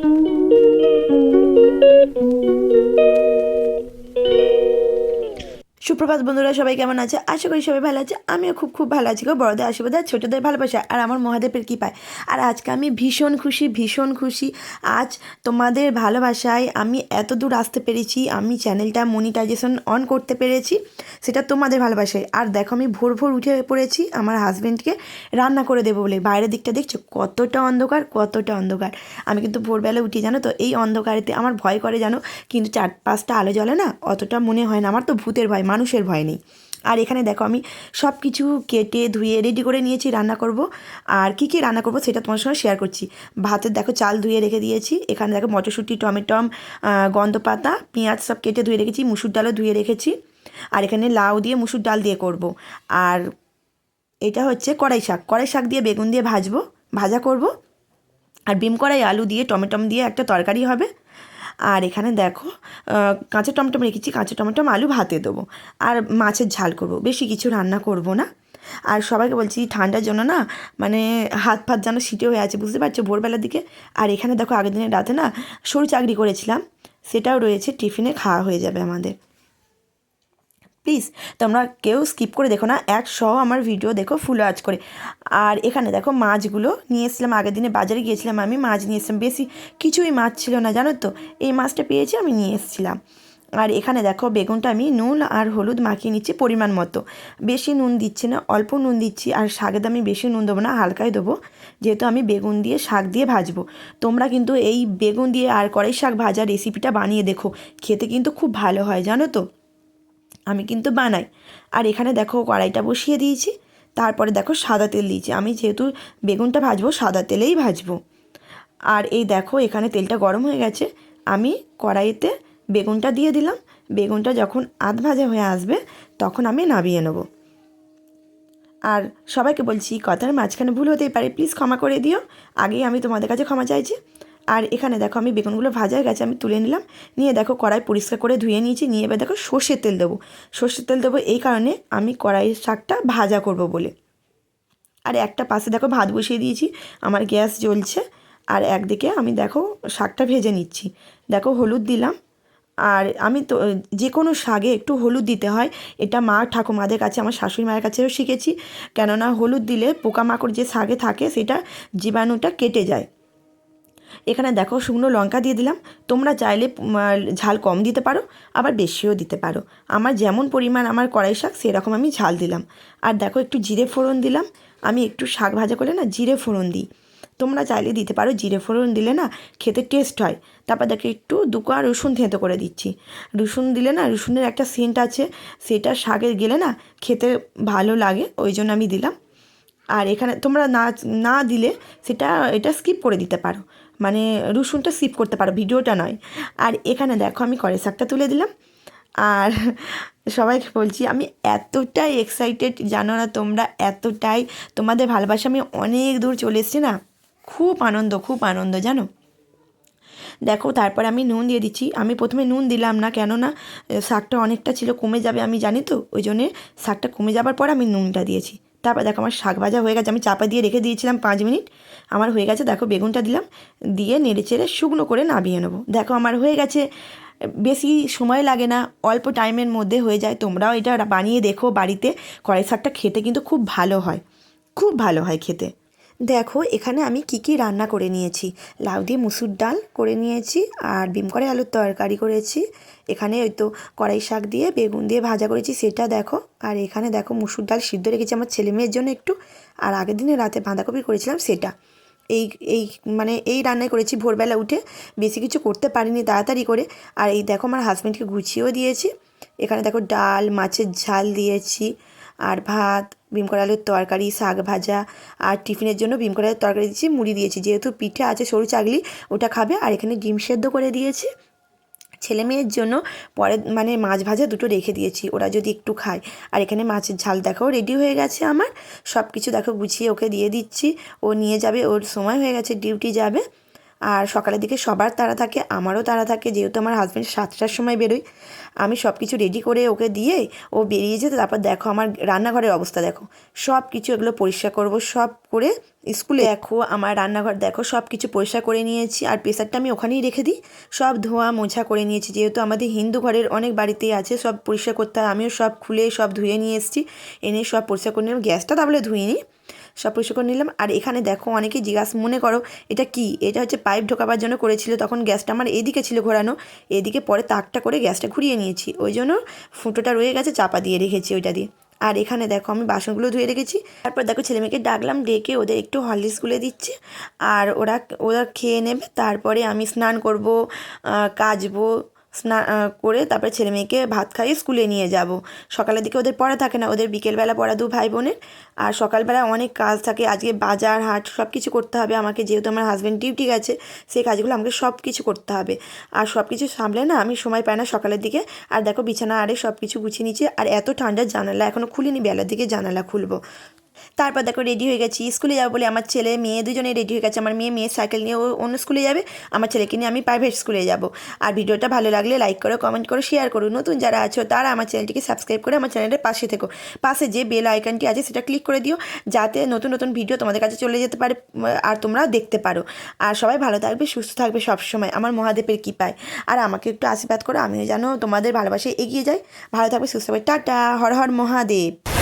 thank you. সুপ্রভাত বন্ধুরা, সবাই কেমন আছে? আশা করি সবাই ভালো আছে। আমিও খুব খুব ভালো আছি গো। বড়দের আশীর্বাদ আর ছোটোদের ভালোবাসা আর আমার মহাদেবের কৃপায়। আর আজকে আমি ভীষণ খুশি ভীষণ খুশি। আজ তোমাদের ভালোবাসায় আমি এত দূর আসতে পেরেছি। আমি চ্যানেলটা মনিটাইজেশন অন করতে পেরেছি, সেটা তোমাদের ভালোবাসায়। আর দেখো, আমি ভোর ভোর উঠে পড়েছি, আমার হাজব্যান্ডকে রান্না করে দেবো বলে। বাইরের দিকটা দেখছ, কতটা অন্ধকার কতটা অন্ধকার। আমি কিন্তু ভোরবেলা উঠি, জানো তো? এই অন্ধকারেতে আমার ভয় করে, জানো? কিন্তু চার পাঁচটা আলো জ্বলে না? অতটা মনে হয় না। আমার তো ভূতের ভয়। মানুষের ভয় নেই। আর এখানে দেখো, আমি সব কিছু কেটে ধুয়ে রেডি করে নিয়েছি, রান্না করব। আর কি কি রান্না করব সেটা তোমার সঙ্গে শেয়ার করছি। ভাতের দেখো, চাল ধুয়ে রেখে দিয়েছি। এখানে দেখো, মটরশুঁটি, টমেটম গন্ধ পাতা পেঁয়াজ সব কেটে ধুয়ে রেখেছি, মুসুর ডালও ধুয়ে রেখেছি। আর এখানে লাউ দিয়ে মুসুর ডাল দিয়ে করব। আর এটা হচ্ছে কড়াই শাক। কড়াই শাক দিয়ে বেগুন দিয়ে ভাজবো, ভাজা করব। আর বিম কড়াই, আলু দিয়ে, টমেটম দিয়ে একটা তরকারি হবে। আর এখানে দেখো কাঁচা টমেটো রেখেছি, কাঁচা টমেটো আলু ভাতে দেবো। আর মাছের ঝাল করব, বেশি কিছু রান্না করব না। আর সবাইকে বলছি, ঠান্ডার জন্য না মানে হাত ফাত যেন শীতে হয়ে আছে, বুঝতে পারছ? ভোরবেলার দিকে। আর এখানে দেখো আগের দিনের রাতে না, সরু চাকরি করেছিলাম, সেটাও রয়েছে, টিফিনে খাওয়া হয়ে যাবে আমাদের। প্লিজ তোমরা কেউ স্কিপ করে দেখো না, এক সহ আমার ভিডিও দেখো ফুল আজ করে। আর এখানে দেখো মাছগুলো নিয়ে এসেছিলাম, আগের দিনে বাজারে গিয়েছিলাম আমি, মাছ নিয়ে এসেছিলাম, বেশি কিছুই মাছ ছিল না, জানো তো? এই মাছটা পেয়েছি আমি, নিয়ে এসেছিলাম। আর এখানে দেখো বেগুনটা আমি নুন আর হলুদ মাখিয়ে নিচ্ছি পরিমাণ মতো। বেশি নুন দিচ্ছি না, অল্প নুন দিচ্ছি, আর শাকের আমি বেশি নুন দেবো না, হালকাই দেবো। যেহেতু আমি বেগুন দিয়ে শাক দিয়ে ভাজবো। তোমরা কিন্তু এই বেগুন দিয়ে আর কড়াই শাক ভাজা রেসিপিটা বানিয়ে দেখো, খেতে কিন্তু খুব ভালো হয়, জানো তো? আমি কিন্তু বানাই। আর এখানে দেখো কড়াইটা বসিয়ে দিয়েছি, তারপরে দেখো সাদা তেল দিয়েছি। আমি যেহেতু বেগুনটা ভাজবো, সাদা তেলেই ভাজবো। আর এই দেখো এখানে তেলটা গরম হয়ে গেছে, আমি কড়াইতে বেগুনটা দিয়ে দিলাম। বেগুনটা যখন আধ ভাজা হয়ে আসবে, তখন আমি নামিয়ে নেব। আর সবাইকে বলছি, কথার মাঝখানে ভুল হতেই পারে, প্লিজ ক্ষমা করে দিও। আগেই আমি তোমাদের কাছে ক্ষমা চাইছি। আর এখানে দেখো আমি বেগুনগুলো ভাজা গেছে আমি তুলে নিলাম। নিয়ে দেখো কড়াই পরিষ্কার করে ধুয়ে নিয়েছি। নিয়ে এবার দেখো সর্ষের তেল দেবো। সর্ষের তেল দেবো এই কারণে আমি কড়াইয়ের শাকটা ভাজা করব বলে। আর একটা পাশে দেখো ভাত বসিয়ে দিয়েছি। আমার গ্যাস জ্বলছে। আর একদিকে আমি দেখো শাকটা ভেজে নিচ্ছি। দেখো হলুদ দিলাম। আর আমি তো যে কোনো শাকে একটু হলুদ দিতে হয়। এটা মা ঠাকুমাদের কাছে, আমার শাশুড়ি মায়ের কাছেও শিখেছি। কেননা হলুদ দিলে পোকামাকড় যে শাকে থাকে, সেটা জীবাণুটা কেটে যায়। এখানে দেখো শুকনো লঙ্কা দিয়ে দিলাম। তোমরা চাইলে ঝাল কম দিতে পারো, আবার বেশিও দিতে পারো। আমার যেমন পরিমাণ আমার কড়াই শাক, সেরকম আমি ঝাল দিলাম। আর দেখো একটু জিরে ফোড়ন দিলাম। আমি একটু শাক ভাজা করলে না জিরে ফোড়ন দিই। তোমরা চাইলে দিতে পারো, জিরে ফোড়ন দিলে না খেতে টেস্ট হয়। তারপর দেখো একটু দুকোয়া রসুন থেঁতো করে দিচ্ছি। রসুন দিলে না, রসুনের একটা সেন্ট আছে, সেটা শাকে গেলে না খেতে ভালো লাগে, ওই জন্য আমি দিলাম। আর এখানে তোমরা না না দিলে সেটা, এটা স্কিপ করে দিতে পারো। মানে রসুনটা স্কিপ করতে পারো, ভিডিওটা নয়। আর এখানে দেখো আমি কড়াই শাকটা তুলে দিলাম। আর সবাইকে বলছি, আমি এতটাই এক্সাইটেড জানো না তোমরা, এতটাই তোমাদের ভালোবাসা, আমি অনেক দূর চলে এসেছি না। খুব আনন্দ খুব আনন্দ, জানো? দেখো, তারপর আমি নুন দিয়ে দিচ্ছি। আমি প্রথমে নুন দিলাম না, কেননা শাকটা অনেকটা ছিল, কমে যাবে, আমি জানি তো, ওই জন্যে শাকটা কমে যাবার পর আমি নুনটা দিয়েছি। তারপর দেখো আমার শাক ভাজা হয়ে গেছে। আমি চাপা দিয়ে রেখে দিয়েছিলাম পাঁচ মিনিট। আমার হয়ে গেছে, দেখো বেগুনটা দিলাম। দিয়ে নেড়ে চেড়ে শুকনো করে নামিয়ে নেব। দেখো আমার হয়ে গেছে, বেশি সময় লাগে না, অল্প টাইমের মধ্যে হয়ে যায়। তোমরাও এটা বানিয়ে দেখো বাড়িতে। কড়াই শাকটা খেতে কিন্তু খুব ভালো হয়। খুব ভালো হয় খেতে। দেখো, এখানে আমি কি কি রান্না করে নিয়েছি। লাউ দিয়ে মুসুর ডাল করে নিয়েছি আর বিম করে আলুর তরকারি করেছি। এখানে ওই তো কড়াই শাক দিয়ে বেগুন দিয়ে ভাজা করেছি, সেটা দেখো। আর এখানে দেখো মুসুর ডাল সিদ্ধ রেখেছি আমার ছেলে মেয়ের জন্য একটু। আর আগের দিনে রাতে বাঁধাকপি করেছিলাম সেটা। এই এই মানে এই রান্নাই করেছি ভোরবেলা উঠে। বেশি কিছু করতে পারিনি তাড়াতাড়ি করে। আর এই দেখো আমার হাজব্যান্ডকে গুছিয়েও দিয়েছি। এখানে দেখো ডাল, মাছের ঝাল দিয়েছি। আর ভাত, বিম করা আলুর তরকারি, শাক ভাজা আর টিফিনের জন্য বিম করা আলুর তরকারি দিয়েছি, মুড়ি দিয়েছি। যেহেতু পিঠে আছে সরু চাগলি, ওটা খাবে। আর এখানে ডিম সেদ্ধ করে দিয়েছি। ছেলে মেয়ের জন্য পরে মানে মাছ ভাজা দুটো রেখে দিয়েছি, ওরা যদি একটু খায়। আর এখানে মাছের ঝাল দেখাও রেডি হয়ে গেছে আমার। সব কিছু দেখো, গুছিয়ে ওকে দিয়ে দিচ্ছি। ও নিয়ে যাবে, ওর সময় হয়ে গেছে ডিউটি যাবে। আর সকালের দিকে সবার তাড়া থাকে, আমারও তাড়া থাকে। যেহেতু আমার হাজব্যান্ড সাতটার সময় বেরোয়, আমি সব কিছু রেডি করে ওকে দিয়ে ও বেরিয়ে যেতে, তারপর দেখো আমার রান্নাঘরের অবস্থা দেখো। সব কিছু এগুলো পরিষ্কার করব, সব করে স্কুলে দেখো আমার রান্নাঘর, দেখো সব কিছু পরিষ্কার করে নিয়েছি। আর প্রেসারটা আমি ওখানেই রেখে দিই, সব ধোয়া মোছা করে নিয়েছি। যেহেতু আমাদের হিন্দু ঘরের অনেক বাড়িতেই আছে, সব পরিষ্কার করতে হয়, আমিও সব খুলে সব ধুয়ে নিয়ে এসেছি। এনে সব পরিষ্কার করে নিলাম, গ্যাসটা তাহলে ধুয়ে নিই। সব পরিষ্কার করে নিলাম। আর এখানে দেখো অনেকেই জিজ্ঞাসা মনে করো এটা কি? এটা হচ্ছে পাইপ ঢোকাবার জন্য করেছিল। তখন গ্যাসটা আমার এদিকে ছিল ঘোরানো। এদিকে পরে তাকটা করে গ্যাসটা ঘুরিয়ে নিয়েছি। ওই জন্য ফুটোটা রয়ে গেছে, চাপা দিয়ে রেখেছি ওইটা দিয়ে। আর এখানে দেখো আমি বাসনগুলো ধুয়ে রেখেছি। তারপর দেখো ছেলে মেয়েকে ডাকলাম, ডেকে ওদের একটু হরলিক্স গুলে দিচ্ছে। আর ওরা ওরা খেয়ে নেবে। তারপরে আমি স্নান করব কাচবো। স্নান করে তারপরে ছেলে মেয়েকে ভাত খাইয়ে স্কুলে নিয়ে যাব। সকালের দিকে ওদের পড়া থাকে না, ওদের বিকেলবেলা পড়া দু ভাই বোনের। আর সকালবেলা অনেক কাজ থাকে, আজকে বাজার, হাট সব কিছু করতে হবে আমাকে, যেহেতু আমার হাজব্যান্ড ডিউটি গেছে, সেই কাজগুলো আমাকে সব কিছু করতে হবে। আর সব কিছু সামলে না আমি সময় পাই না সকালের দিকে। আর দেখো বিছানা আরে সব কিছু গুছিয়ে নিচ্ছি, আর এত ঠান্ডা জানালা এখনও খুলিনি, বেলার দিকে জানালা খুলবো। তারপর দেখো রেডি হয়ে গেছি, স্কুলে যাব বলে আমার ছেলে, মেয়ে দুজনে রেডি হয়ে গেছে। আমার মেয়ে মেয়ে সাইকেল নিয়ে ও অন্য স্কুলে যাবে, আমার ছেলেকে নিয়ে আমি প্রাইভেট স্কুলে যাব। আর ভিডিওটা ভালো লাগলে লাইক করো কমেন্ট করো শেয়ার করো। নতুন যারা আছো, তারা আমার চ্যানেলটিকে সাবস্ক্রাইব করে আমার চ্যানেলের পাশে থেকো। পাশে যে বেল আইকনটি আছে, সেটা ক্লিক করে দিও, যাতে নতুন নতুন ভিডিও তোমাদের কাছে চলে যেতে পারে আর তোমরা দেখতে পারো। আর সবাই ভালো থাকবে, সুস্থ থাকবে সবসময়, আমার মহাদেবের কৃপায়। আর আমাকে একটু আশীর্বাদ করো, আমিও যেন তোমাদের ভালোবাসায় এগিয়ে যাই। ভালো থাকবে, সুস্থ থাকবে। টাটা, হর হর মহাদেব।